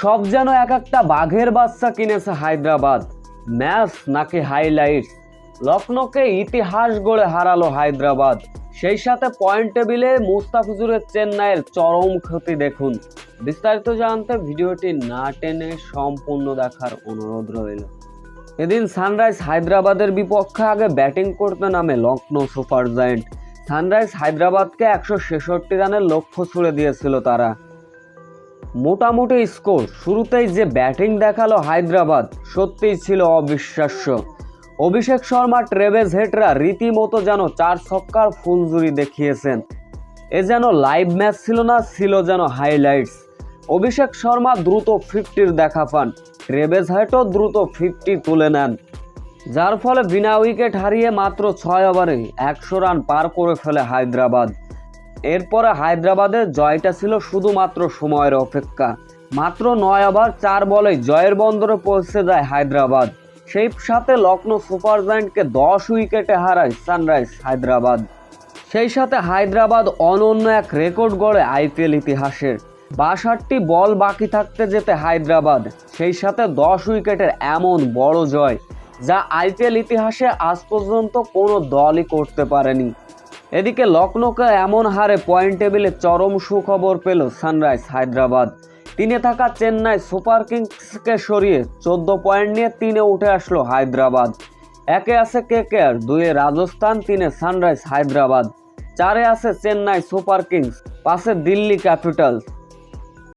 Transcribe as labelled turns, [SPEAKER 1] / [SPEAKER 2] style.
[SPEAKER 1] সব যেন এক একটা বাঘের বাচ্চা কিনেছে হায়দ্রাবাদ। ম্যাচ নাকি হাইলাইটস লখনৌকে ইতিহাস গড়ে হারালো হায়দ্রাবাদ। সেই সাথে পয়েন্ট টেবিলে মুস্তাফিজুরের চেন্নাইয়ের চরম ক্ষতি দেখুন। বিস্তারিত জানতে ভিডিওটি না টেনে সম্পূর্ণ দেখার অনুরোধ রইল। এদিন সানরাইজ হায়দ্রাবাদের বিপক্ষে আগে ব্যাটিং করতে নামে লখনৌ সুপার জায়েন্ট। সানরাইজ হায়দ্রাবাদকে একশো ছেষট্টি রানের লক্ষ্য ছুড়ে দিয়েছিল তারা। মোটামুটি স্কোর। শুরুতেই যে ব্যাটিং দেখাল হায়দ্রাবাদ, সত্যিই ছিল অবিশ্বাস্য। অভিষেক শর্মা ট্রেভেজ হেটরা রীতিমতো যেন চার ছক্কার ফুলজুরি দেখিয়েছেন। এ যেন লাইভ ম্যাচ ছিল না, ছিল যেন হাইলাইটস। অভিষেক শর্মা দ্রুত ফিফটির দেখা পান। ট্রেভেজ হেটও দ্রুত ফিফটি তুলে নেন। যার ফলে বিনা উইকেট হারিয়ে মাত্র ছয় ওভারে একশো রান পার করে ফেলে হায়দ্রাবাদ। এরপরে হায়দ্রাবাদের জয়টা ছিল শুধুমাত্র সময়ের অপেক্ষা। মাত্র নয় ওভার, চার বলে জয়ের বন্দরে পৌঁছে যায় হায়দ্রাবাদ। সেই সাথে লখনৌ সুপার জায়েন্টকে দশ উইকেটে হারায় সানরাইজ হায়দ্রাবাদ। সেই সাথে হায়দ্রাবাদ অনন্য এক রেকর্ড গড়ে আইপিএল ইতিহাসের। বাষট্টি বল বাকি থাকতে যেতে হায়দ্রাবাদ। সেই সাথে দশ উইকেটের এমন বড় জয়, যা আইপিএল ইতিহাসে আজ পর্যন্ত কোনো দলই করতে পারেনি। এদিকে লখনৌকে এমন হারে পয়েন্ট টেবিলে চরম সুখবর পেল সানরাইজ হায়দ্রাবাদ। তিনে থাকা চেন্নাই সুপার কিংসকে সরিয়ে চোদ্দ পয়েন্ট নিয়ে তিনে উঠে আসলো হায়দ্রাবাদ। একে আছে কে কে আর, দুয়ে রাজস্থান, তিনে সানরাইজ হায়দ্রাবাদ। চারে আছে চেন্নাই সুপার কিংস, পাশে দিল্লি ক্যাপিটালস।